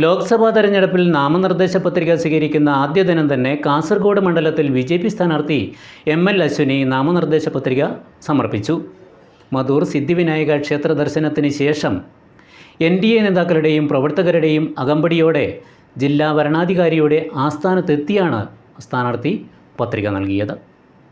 ലോക്സഭാ തെരഞ്ഞെടുപ്പിൽ നാമനിർദ്ദേശ പത്രിക സ്വീകരിക്കുന്ന ആദ്യ ദിനം തന്നെ കാസർഗോഡ് മണ്ഡലത്തിൽ ബി ജെ പി സ്ഥാനാർത്ഥി എം എൽ അശ്വിനി നാമനിർദ്ദേശ പത്രിക സമർപ്പിച്ചു. മധൂർ സിദ്ധിവിനായക ക്ഷേത്ര ദർശനത്തിന് ശേഷം എൻ ഡി എ നേതാക്കളുടെയും പ്രവർത്തകരുടെയും അകമ്പടിയോടെ ജില്ലാ ഭരണാധികാരിയുടെ ആസ്ഥാനത്തെത്തിയാണ് സ്ഥാനാർത്ഥി പത്രിക നൽകിയത്.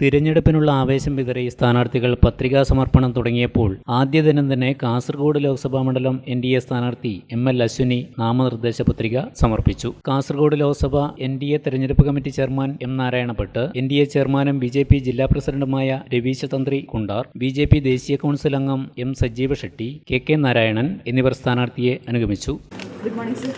തിരഞ്ഞെടുപ്പിനുള്ള ആവേശം വിതറി സ്ഥാനാർത്ഥികൾ പത്രികാ സമർപ്പണം തുടങ്ങിയപ്പോൾ ആദ്യ ദിനം തന്നെ കാസർഗോഡ് ലോക്സഭാ മണ്ഡലം എൻ ഡി എ സ്ഥാനാർത്ഥി എം എൽ അശ്വിനി നാമനിർദ്ദേശ പത്രിക സമർപ്പിച്ചു. Kasaragod Lok Sabha N D A തെരഞ്ഞെടുപ്പ് committee chairman M Narayana Bhat N D A ചെയർമാനും ബി ജെ പി ജില്ലാ പ്രസിഡന്റുമായ Raveesha Tantri Kundar B J P ദേശീയ കൗൺസിൽ അംഗം M Sajeeva Shetty K K Narayanan എന്നിവർ സ്ഥാനാർത്ഥിയെ അനുഗമിച്ചു. Good morning sir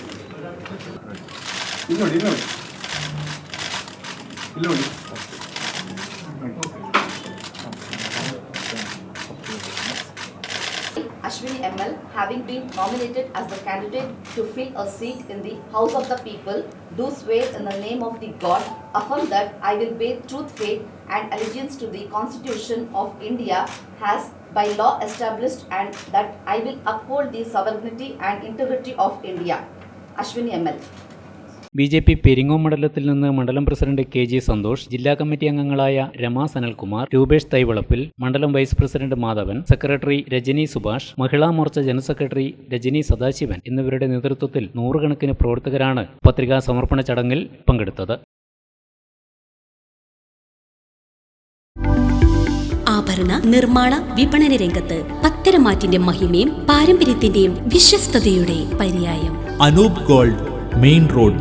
Ashwini ML, having been nominated as the candidate to fill a seat in the House of the People, do swear in the name of the God, affirm that I will bear truth, faith, and allegiance to the Constitution of India has by law established, and that I will uphold the sovereignty and integrity of India. Ashwini ML. B J P Peringome മണ്ഡലത്തിൽ നിന്ന് മണ്ഡലം president K G Santhosh ജില്ലാ committee അംഗങ്ങളായ രമാ സനൽകുമാർ രൂപേഷ് തൈവളപ്പിൽ മണ്ഡലം vice president Madhavan secretary Rajani Subhash Mahila Morcha general secretary Rajani Sadasivan എന്നിവരുടെ നേതൃത്വത്തിൽ നൂറുകണക്കിന് പ്രവർത്തകരാണ് പത്രികാ സമർപ്പണ ചടങ്ങിൽ പങ്കെടുത്തത്. ആഭരണ നിർമ്മാണ വിപണന രംഗത്ത് പത്തരമാറ്റിന്റെ മഹിമയും പാരമ്പര്യത്തിന്റെയും വിശ്വസ്തയുടെ പര്യായം. Anoop gold main road.